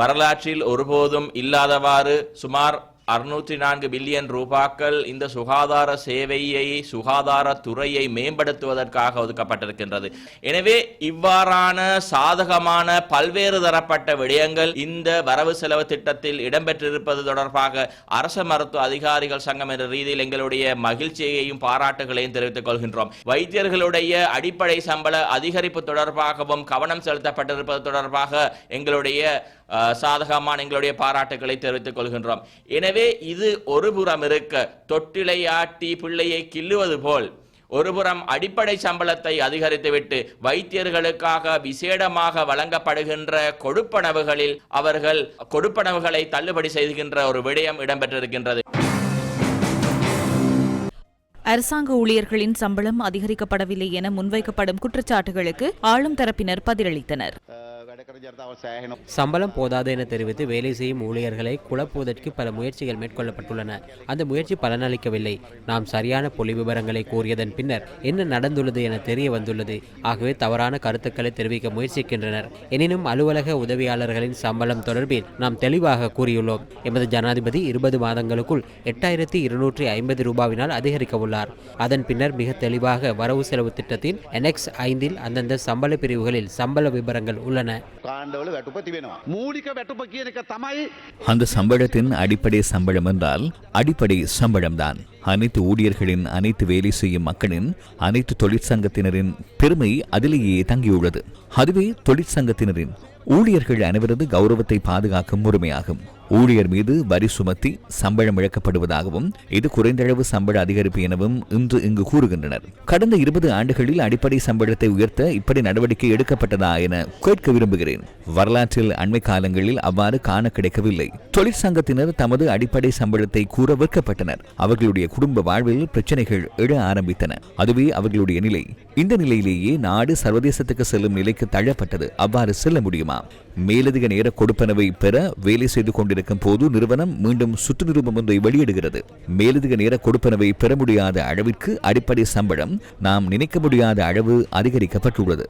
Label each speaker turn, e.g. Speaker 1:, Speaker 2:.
Speaker 1: வரலாற்றில் ஒருபோதும் இல்லாதவாறு சுமார் அறுநூற்றி நான்கு பில்லியன் ரூபாக்கள் இந்த சுகாதார சேவையை சுகாதார துறையை மேம்படுத்துவதற்காக ஒதுக்கப்பட்டிருக்கின்றது. எனவே இவ்வாறான சாதகமான பல்வேறு தரப்பட்ட விடயங்கள் இந்த வரவு செலவு திட்டத்தில் இடம்பெற்றிருப்பது தொடர்பாக அரச மருத்துவ அதிகாரிகள் சங்கம் என்ற ரீதியில் எங்களுடைய மகிழ்ச்சியையும் பாராட்டுகளையும் தெரிவித்துக் கொள்கின்றோம். வைத்தியர்களுடைய அடிப்படை சம்பள அதிகரிப்பு தொடர்பாகவும் கவனம் செலுத்தப்பட்டிருப்பது தொடர்பாக எங்களுடைய சாதகமான எங்களுடைய பாராட்டுகளை தெரிவித்துக் கொள்கின்றோம். எனவே இது ஒரு புறம் இருக்க தொட்டிலை ஆட்டி பிள்ளையை கிள்ளுவது போல் ஒருபுறம் அடிப்படை சம்பளத்தை அதிகரித்துவிட்டு வைத்தியர்களுக்காக விசேடமாக வழங்கப்படுகின்ற கொடுப்பனவுகளில் அவர்கள் கொடுப்பனவுகளை தள்ளுபடி செய்கின்ற ஒரு விடயம் இடம்பெற்றிருக்கின்றது.
Speaker 2: அரசாங்க ஊழியர்களின் சம்பளம் அதிகரிக்கப்படவில்லை என முன்வைக்கப்படும் குற்றச்சாட்டுகளுக்கு ஆளும் தரப்பினர் பதிலளித்தனர்.
Speaker 3: சம்பளம் போதாது என தெரிவித்து வேலை செய்யும் ஊழியர்களை குழப்புவதற்கு பல முயற்சிகள் மேற்கொள்ளப்பட்டுள்ளன. அந்த முயற்சி பலனளிக்கவில்லை. நாம் சரியான புள்ளி விவரங்களை கூறியதன் பின்னர் என்ன நடந்துள்ளது என தெரிய வந்துள்ளது. ஆகவே தவறான கருத்துக்களை தெரிவிக்க முயற்சிக்கின்றனர். எனினும் அலுவலக உதவியாளர்களின் சம்பளம் தொடர்பில் நாம் தெளிவாக கூறியுள்ளோம். எமது ஜனாதிபதி இருபது மாதங்களுக்குள் எட்டாயிரத்தி இருநூற்றி ஐம்பது ரூபாவினால் அதிகரிக்க உள்ளார். அதன் பின்னர் மிக தெளிவாக வரவு செலவு திட்டத்தின் என்எக்ஸ் ஐந்தில் அந்தந்த சம்பள பிரிவுகளில் சம்பள விபரங்கள் உள்ளன.
Speaker 4: කාණ්ඩවල වැටුප තිබෙනවා. මූලික වැටුප කියන එක තමයි
Speaker 5: அந்த சம்பளத்தின் அடிப்படை சம்பளம் என்றால் அடிப்படை சம்பளம்தான் அனைத்து ஊழியர்களின் அனைத்து வேலை செய்யும் மக்களின் அனைத்து தொழிற்சங்கத்தினரின் பெருமை அதிலேயே தங்கியுள்ளது அதுவே தொழிற்சங்கத்தினரின் ஊழியர்கள் அனைவரது கௌரவத்தை பாதுகாக்கும் உரிமையாகும் ஊழியர் மீது வரி சுமத்தி சம்பளம் இழக்கப்படுவதாகவும் இது குறைந்தளவு சம்பள அதிகரிப்பு எனவும் இன்று இங்கு கூறுகின்றனர். கடந்த இருபது ஆண்டுகளில் அடிப்படை சம்பளத்தை உயர்த்த இப்படி நடவடிக்கை எடுக்கப்பட்டதா என கேட்க விரும்புகிறேன். வரலாற்றில் அண்மை காலங்களில் அவ்வாறு காண கிடைக்கவில்லை. தொழிற்சங்கத்தினர் தமது அடிப்படை சம்பளத்தை கூற விற்கப்பட்டனர் அவர்களுடைய குடும்ப வாழ்வில் பிரச்சனைகள் எழ ஆரம்பித்தன. அதுவே அவர்களுடைய நிலை. இந்த நிலையிலேயே நாடு சர்வதேசத்துக்கு செல்லும் நிலைக்கு தள்ளப்பட்டது. அவ்வாறு செல்ல முடியுமா? மேலதிக நேர கொடுப்பனவை பெற வேலை செய்து கொண்டிருக்கும் போது நிறுவனம் மீண்டும் சுற்று நிருபம் ஒன்றை வெளியிடுகிறது. மேலதிக நேர கொடுப்பனவை பெற முடியாத அளவிற்கு அடிப்படை சம்பளம் நாம் நினைக்க முடியாத அளவு அதிகரிக்கப்பட்டுள்ளது.